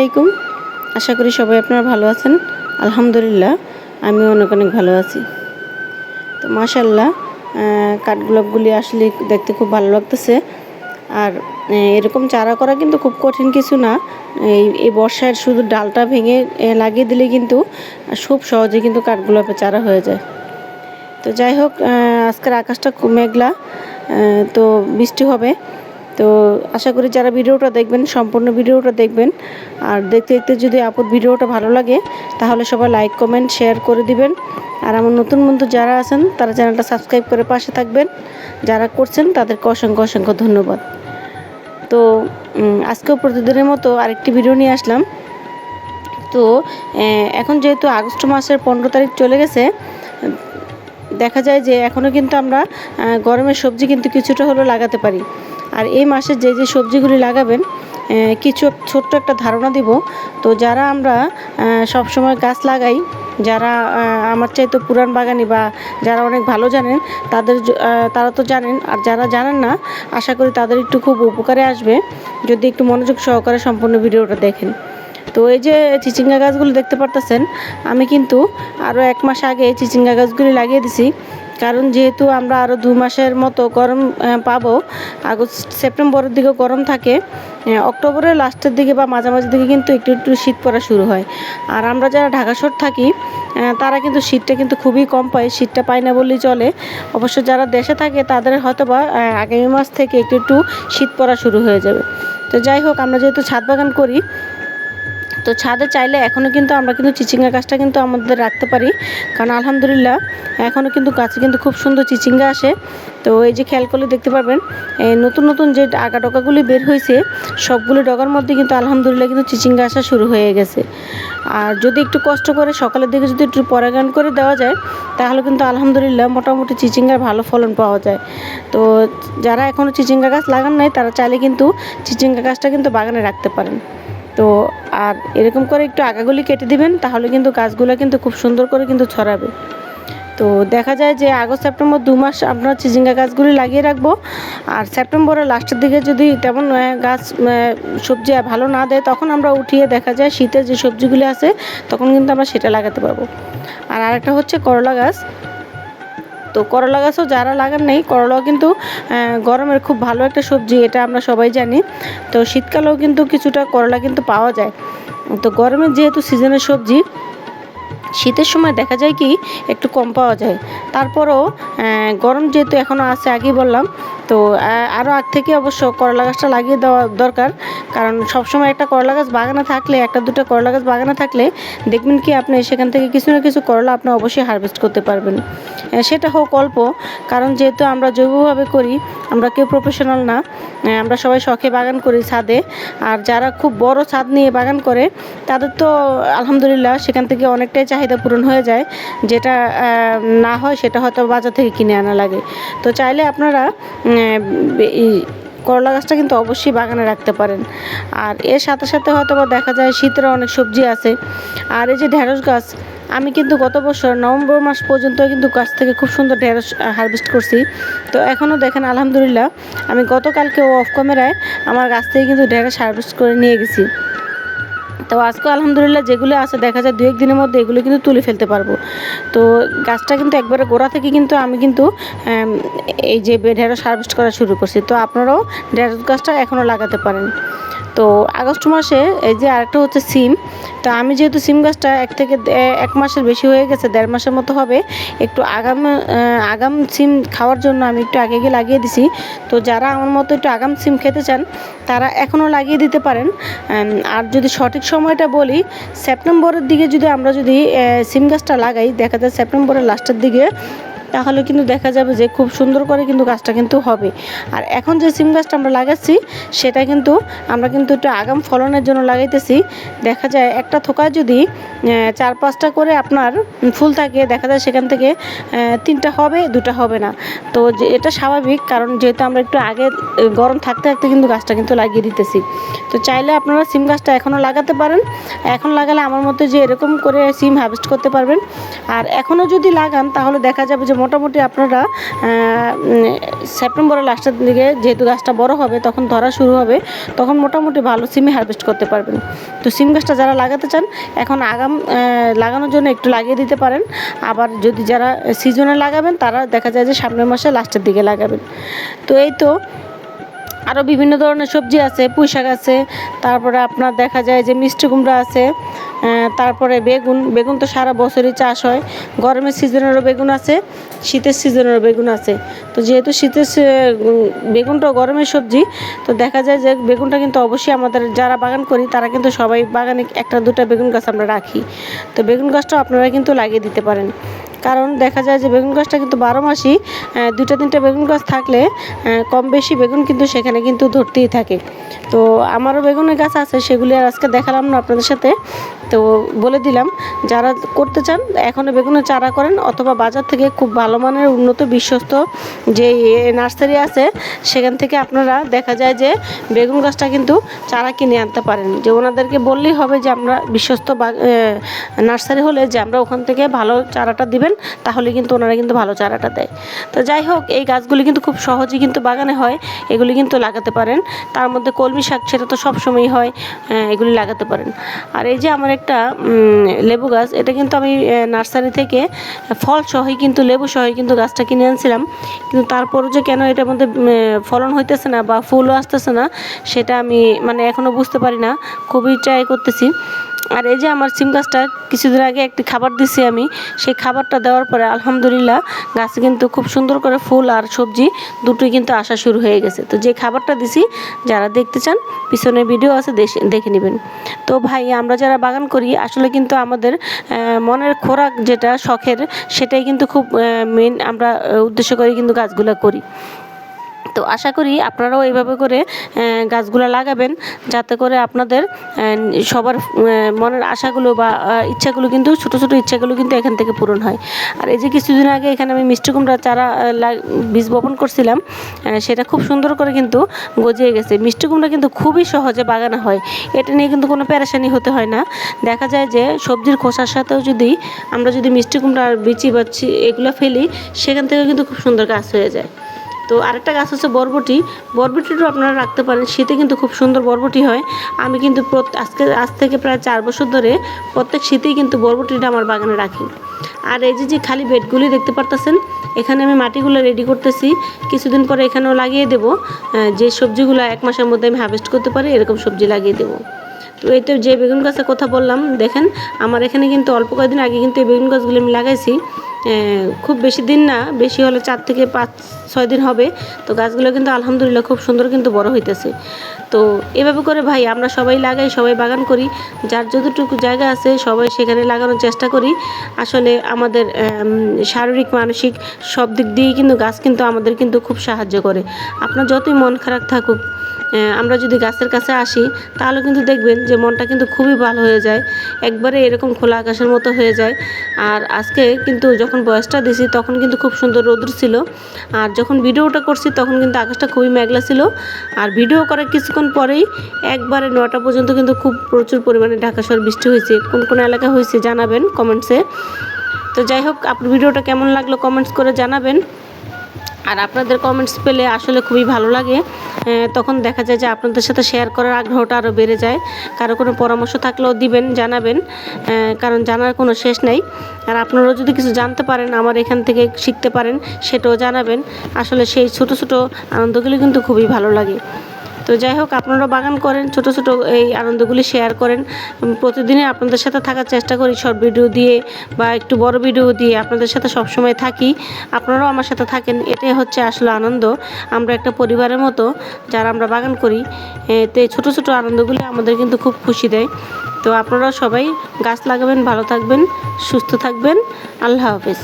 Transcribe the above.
আলাইকুম। আশা করি সবাই আপনারা ভালো আছেন। আলহামদুলিল্লাহ আমি অনেক অনেক ভালো আছি। তো মাশাল্লাহ কাঠগোলাপগুলি আসলে দেখতে খুব ভালো লাগতেছে। আর এরকম চারা করা কিন্তু খুব কঠিন কিছু না। এই এই বর্ষার শুধু ডালটা ভেঙে লাগিয়ে দিলে কিন্তু খুব সহজে কিন্তু কাঠগোলাপের চারা হয়ে যায়। তো যাই হোক আজকের আকাশটা খুব মেঘলা তো বৃষ্টি হবে। তো আশা করি যারা ভিডিওটা দেখবেন, সম্পূর্ণ ভিডিওটা দেখবেন। আর দেখতে দেখতে যদি আপদ ভিডিওটা ভালো লাগে, তাহলে সবাই লাইক কমেন্ট শেয়ার করে দিবেন। আর আমার নতুন বন্ধু যারা আছেন, তারা চ্যানেলটা সাবস্ক্রাইব করে পাশে থাকবেন। যারা করছেন, তাদেরকে অসংখ্য অসংখ্য ধন্যবাদ। তো আজকেও প্রতিদিনের মতো আরেকটি ভিডিও নিয়ে আসলাম। তো এখন যেহেতু আগস্ট মাসের পনেরো তারিখ চলে গেছে, দেখা যায় যে এখনও কিন্তু আমরা গরমের সবজি কিন্তু কিছুটা হলেও লাগাতে পারি। আর এই মাসে যে যে সবজিগুলি লাগাবেন কিছু ছোট্ট একটা ধারণা দিব। তো যারা আমরা সব সময় গাছ লাগাই, যারা আমার চাইতে পুরান বাগানি বা যারা অনেক ভালো জানেন, তাদের তারা তো জানেন। আর যারা জানেন না, আশা করি তাদের একটু খুব উপকারে আসবে। যদি একটু মনোযোগ সহকারে সম্পূর্ণ ভিডিওটা দেখেন। তো এই যে চিচিঙ্গা গাছগুলো দেখতে পারতেছেন, আমি কিন্তু আরও এক মাস আগে চিচিঙ্গা গাছগুলি লাগিয়ে দিছি। কারণ যেহেতু আমরা আরও দু মাসের মতো গরম পাবো, আগস্ট, সেপ্টেম্বরের দিকে গরম থাকে অক্টোবরের লাস্টের দিকে বা মাঝামাঝি দিকে কিন্তু একটু একটু শীত পড়া শুরু হয়। আর আমরা যারা ঢাকা থাকি তারা কিন্তু শীতটা কিন্তু খুবই কম পায়, শীতটা পায় না বললেই চলে। অবশ্য যারা দেশে থাকে, তাদের হয়তো বা আগামী মাস থেকে একটু একটু শীত পড়া শুরু হয়ে যাবে। তো যাই হোক, আমরা যেহেতু ছাদ বাগান করি তো ছাদে চাইলে এখনও কিন্তু আমরা কিন্তু চিচিঙ্গা গাছটা কিন্তু আমাদের রাখতে পারি। কারণ আলহামদুলিল্লাহ এখনও কিন্তু গাছে কিন্তু খুব সুন্দর চিচিঙ্গা আসে। তো এই যে খেয়াল করলে দেখতে পারবেন এই নতুন নতুন যে আগা ডগাগুলি বের হয়েছে, সবগুলো ডগার মধ্যে কিন্তু আলহামদুলিল্লাহ কিন্তু চিচিঙ্গা আসা শুরু হয়ে গেছে। আর যদি একটু কষ্ট করে সকালের দিকে যদি একটু পরাগান করে দেওয়া যায়, তাহলে কিন্তু আলহামদুলিল্লাহ মোটামুটি চিচিঙ্গার ভালো ফলন পাওয়া যায়। তো যারা এখনও চিচিঙ্গা গাছ লাগান নাই, তারা চাইলে কিন্তু চিচিঙ্গা গাছটা কিন্তু বাগানে রাখতে পারেন। তো আর এরকম করে একটু আগাগুলি কেটে দিবেন, তাহলে কিন্তু গাছগুলো কিন্তু খুব সুন্দর করে কিন্তু ছড়াবে। তো দেখা যায় যে আগস্ট, সেপ্টেম্বর দু মাস আমরা চিচিঙ্গা গাছগুলি লাগিয়ে রাখব। আর সেপ্টেম্বরের লাস্টের দিকে যদি তেমন গাছ সবজি ভালো না দেয়, তখন আমরা উঠিয়ে দেখা যায় শীতের যে সবজিগুলি আছে, তখন কিন্তু আমরা সেটা লাগাতে পারব। আর আরেকটা হচ্ছে করলা গাছ। তো করলা গাছও যারা লাগান নেই, করলাও কিন্তু গরমের খুব ভালো একটা সবজি, এটা আমরা সবাই জানি। তো শীতকালেও কিন্তু কিছুটা করলা কিন্তু পাওয়া যায়। তো গরমের যেহেতু সিজনের সবজি, শীতের সময় দেখা যায় কি, একটু কম পাওয়া যায়। তারপরও গরম যেহেতু এখনও আছে, আগেই বললাম, তো আরও আগ থেকে অবশ্য করলা গাছটা লাগিয়ে দেওয়া দরকার। কারণ সবসময় একটা করলা গাছ বাগানে থাকলে, একটা দুটো করলা গাছ বাগানে থাকলে, দেখবেন কি আপনি সেখান থেকে কিছু না কিছু করলা আপনি অবশ্যই হারভেস্ট করতে পারবেন। সেটা হোক অল্প। কারণ যেহেতু আমরা জৈবভাবে করি, আমরা কেউ প্রফেশনাল না আমরা সবাই শখে বাগান করি ছাদে। আর যারা খুব বড় ছাদ নিয়ে বাগান করে, তাদের তো আলহামদুলিল্লাহ সেখান থেকে অনেকটাই চাহিদা পূরণ হয়ে যায়। যেটা না হয় সেটা হয়তো বাজার থেকে কিনে আনা লাগে। তো চাইলে আপনারা করলা গাছটা কিন্তু অবশ্যই বাগানে রাখতে পারেন। আর এর সাথে সাথে হয়তো বা দেখা যায় শীতের অনেক সবজি আছে। আর এই যে ঢেঁড়স গাছ আমি কিন্তু গত বছর নভেম্বর মাস পর্যন্ত কিন্তু গাছ থেকে খুব সুন্দর ঢেঁড়স হারভেস্ট করছি। তো এখনও দেখেন, আলহামদুলিল্লাহ, আমি গতকালকে অফ ক্যামেরায় আমার গাছ থেকে কিন্তু ঢেঁড়স হারভেস্ট করে নিয়ে গেছি। তো আজকে আলহামদুলিল্লাহ যেগুলো আছে, দেখা যায় দু এক দিনের মধ্যে এগুলো কিন্তু তুলে ফেলতে পারব। তো গাছটা কিন্তু একবারে গোড়া থেকে কিন্তু আমি কিন্তু এই যে ঢেঁড়স হারভেস্ট করা শুরু করছি। তো আপনারাও ঢেঁড়স গাছটা এখনও লাগাতে পারেন। তো আগস্ট মাসে এই যে আরেকটা হচ্ছে সিম, তো আমি যেহেতু সিম গাছটা এক থেকে এক মাসের বেশি হয়ে গেছে, দেড় মাসের মতো হবে, একটু আগাম আগাম সিম খাওয়ার জন্য আমি একটু আগে গিয়ে লাগিয়ে দিছি। তো যারা আমার মতো একটু আগাম সিম খেতে চান, তারা এখনও লাগিয়ে দিতে পারেন। আর যদি সঠিক সময়টা বলি, সেপ্টেম্বরের দিকে যদি আমরা যদি সিম গাছটা লাগাই, দেখা যায় সেপ্টেম্বরের লাস্টের দিকে তাহলে কিন্তু দেখা যাবে যে খুব সুন্দর করে কিন্তু গাছটা কিন্তু হবে। আর এখন যে সিম গাছটা আমরা লাগাচ্ছি, সেটা কিন্তু আমরা কিন্তু একটু আগাম ফলনের জন্য লাগাইতেছি। দেখা যায় একটা থোকায় যদি চার পাঁচটা করে আপনার ফুল থাকে, দেখা যায় সেখান থেকে তিনটা হবে, দুটা হবে না। তো এটা স্বাভাবিক, কারণ যেহেতু আমরা একটু আগে গরম থাকতে থাকতে কিন্তু গাছটা কিন্তু লাগিয়ে দিতেছি। তো চাইলে আপনারা সিম গাছটা এখনও লাগাতে পারেন। এখন লাগালে আমার মতো যে এরকম করে সিম হারভেস্ট করতে পারবেন। আর এখনও যদি লাগান, তাহলে দেখা যাবে যে মোটামুটি আপনারা সেপ্টেম্বরের লাস্টের দিকে যেহেতু গাছটা বড় হবে, তখন ধরা শুরু হবে, তখন মোটামুটি ভালো সিমই হারভেস্ট করতে পারবেন। তো সিম গাছটা যারা লাগাতে চান, এখন আগাম লাগানোর জন্য একটু লাগিয়ে দিতে পারেন। আবার যদি যারা সিজনে লাগাবেন, তারা দেখা যায় যে সামনের মাসে লাস্টের দিকে লাগাবেন। তো এই তো আরও বিভিন্ন ধরনের সবজি আছে পুঁই শাক আছে, তারপরে আপনার দেখা যায় যে মিষ্টি কুমড়া আছে তারপরে বেগুন বেগুন তো সারা বছরই চাষ হয়। গরমের সিজনেরও বেগুন আছে, শীতের সিজনেরও বেগুন আছে। তো যেহেতু শীতের বেগুনটাও বেগুনটা গরমের সবজি, তো দেখা যায় যে বেগুনটা কিন্তু অবশ্যই আমাদের যারা বাগান করি, তারা কিন্তু সবাই বাগানে একটা দুটা বেগুন গাছ আমরা রাখি। তো বেগুন গাছটাও আপনারা কিন্তু লাগিয়ে দিতে পারেন। কারণ দেখা যায় যে বেগুন গাছটা কিন্তু বারো মাসই দুটো তিনটে বেগুন গাছ থাকলে কম বেশি বেগুন কিন্তু সেখানে কিন্তু ধরতেই থাকে। তো আমারও বেগুনের গাছ আছে, সেগুলি আর আজকে দেখালাম না আপনাদের সাথে। তো বলে দিলাম, যারা করতে চান, এখনও বেগুনের চারা করেন অথবা বাজার থেকে খুব ভালো মানের উন্নত বিশ্বস্ত যে নার্সারি আছে, সেখান থেকে আপনারা দেখা যায় যে বেগুন গাছটা কিন্তু চারা কিনে আনতে পারেন। যে ওনাদেরকে বললেই হবে যে আমরা বিশ্বস্ত নার্সারি হলে যে আমরা ওখান থেকে ভালো চারাটা দিবেন তাহলে কিন্তু ওনারা কিন্তু ভালো চারাটা দেয়। তো যাই হোক, এই গাছগুলি কিন্তু খুব সহজেই কিন্তু বাগানে হয়, এগুলি কিন্তু লাগাতে পারেন। তার মধ্যে কলমি শাক সেটা তো সবসময়ই হয় এগুলি লাগাতে পারেন। আর এই যে আমার একটা লেবু গাছ, এটা কিন্তু আমি নার্সারি থেকে ফল সহই কিন্তু, লেবু সহই কিন্তু গাছটা কিনে আনছিলাম। কিন্তু তারপরও যে কেন এটার মধ্যে ফলন হইতেছে না বা ফুলও আসতেছে না, সেটা আমি মানে এখনও বুঝতে পারি না। খুবই ট্রাই করতেছি। আর এই যে আমার সিম গাছটা কিছুদিন আগে একটি খাবার দিছি আমি, সেই খাবারটা দেওয়ার পরে আলহামদুলিল্লাহ গাছে কিন্তু খুব সুন্দর করে ফুল আর সবজি দুটোই কিন্তু আসা শুরু হয়ে গেছে। তো যে খাবারটা দিছি, যারা দেখতে চান, পিছনে ভিডিও আছে দেখে নেবেন। তো ভাই, আমরা যারা বাগান করি, আসলে কিন্তু আমাদের মনের খোরাক যেটা, শখের, সেটাই কিন্তু খুব মেন আমরা উদ্দেশ্য করে কিন্তু গাছগুলো করি। তো আশা করি আপনারাও এইভাবে করে গাছগুলো লাগাবেন যাতে করে আপনাদের সবার মনের আশাগুলো বা ইচ্ছাগুলো কিন্তু, ছোটো ছোটো ইচ্ছাগুলো কিন্তু এখান থেকে পূরণ হয়। আর এই যে কিছুদিন আগে এখানে আমি মিষ্টি কুমড়া চারা বীজ বপন করছিলাম সেটা খুব সুন্দর করে কিন্তু গজিয়ে গেছে। মিষ্টি কুমড়া কিন্তু খুবই সহজে বাগানে হয়। এটা নিয়ে কিন্তু কোনো প্যারাশানি হতে হয় না। দেখা যায় যে সবজির খোসার সাথেও যদি আমরা যদি মিষ্টি কুমড়ার বিচি বাচ্ছি এগুলো ফেলি, সেখান থেকে কিন্তু খুব সুন্দর গাছ হয়ে যায়। তো আরেকটা গাছ হচ্ছে বরবটি। বরবটিটাও আপনারা রাখতে পারেন। শীতে কিন্তু খুব সুন্দর বরবটি হয়। আমি কিন্তু আজকে, আজ থেকে প্রায় চার বছর ধরে প্রত্যেক শীতেই কিন্তু বরবটিটা আমার বাগানে রাখি। আর এই যে যে খালি বেডগুলি দেখতে পারতেছেন, এখানে আমি মাটিগুলো রেডি করতেছি। কিছুদিন পরে এখানেও লাগিয়ে দেবো। যে সবজিগুলো এক মাসের মধ্যে আমি হারভেস্ট করতে পারি, এরকম সবজি লাগিয়ে দেবো। তো এই তো যে বেগুন গাছের কথা বললাম, দেখেন, আমার এখানে কিন্তু অল্প কয়েকদিন আগে কিন্তু এই বেগুন গাছগুলো আমি লাগাইছি। খুব বেশি দিন না, বেশি হলে চার থেকে পাঁচ, ছয় দিন হবে। তো গাছগুলো কিন্তু আলহামদুলিল্লাহ খুব সুন্দর কিন্তু বড় হইতেছে। তো এভাবে করে ভাই আমরা সবাই লাগাই, সবাই বাগান করি। যার যতটুকু জায়গা আছে সবাই সেখানে লাগানোর চেষ্টা করি। আসলে আমাদের শারীরিক, মানসিক সব দিক দিয়েই কিন্তু গাছ কিন্তু আমাদের কিন্তু খুব সাহায্য করে। আপনার যতই মন খারাপ থাকুক আমরা যদি গাছের কাছে আসি, তাহলে কিন্তু দেখবেন যে মনটা কিন্তু খুবই ভালো হয়ে যায়। একবারে এরকম খোলা আকাশের মতো হয়ে যায়। আর আজকে কিন্তু যখন বয়সটা দিছি তখন কিন্তু খুব সুন্দর রোদ্র ছিল। আর যখন ভিডিওটা করছি তখন কিন্তু আকাশটা খুবই মেঘলা ছিল। আর ভিডিও করার কিছুক্ষণ পরেই একবারে নটা পর্যন্ত কিন্তু খুব প্রচুর পরিমাণে ঢাকা শহর বৃষ্টি হয়েছে। কোন কোন এলাকা হয়েছে জানাবেন কমেন্টসে। তো যাই হোক, আপনার ভিডিওটা কেমন লাগল কমেন্টস করে জানাবেন। আর আপনাদের কমেন্টস পেলে আসলে খুবই ভালো লাগে। তখন দেখা যায় যে আপনাদের সাথে শেয়ার করার আগ্রহটা আরও বেড়ে যায়। কারও কোনো পরামর্শ থাকলেও দিবেন, জানাবেন। কারণ জানার কোনো শেষ নাই। আর আপনারাও যদি কিছু জানতে পারেন, আমার এখান থেকে শিখতে পারেন, সেটাও জানাবেন। আসলে সেই ছোটো ছোটো আনন্দগুলি কিন্তু খুবই ভালো লাগে। তো যাই হোক আপনারা বাগান করেন, ছোট ছোট এই আনন্দগুলি শেয়ার করেন। প্রতিদিনই আপনাদের সাথে থাকার চেষ্টা করি শর্ট ভিডিও দিয়ে বা একটু বড় ভিডিও দিয়ে আপনাদের সাথে সবসময় থাকি। আপনারাও আমার সাথে থাকেন, এটাই হচ্ছে আসলে আনন্দ। আমরা একটা পরিবারের মতো যারা আমরা বাগান করি তো এই ছোটো ছোটো আনন্দগুলি আমাদের কিন্তু খুব খুশি দেয়। তো আপনারা সবাই গাছ লাগাবেন, ভালো থাকবেন, সুস্থ থাকবেন। আল্লাহ হাফেজ।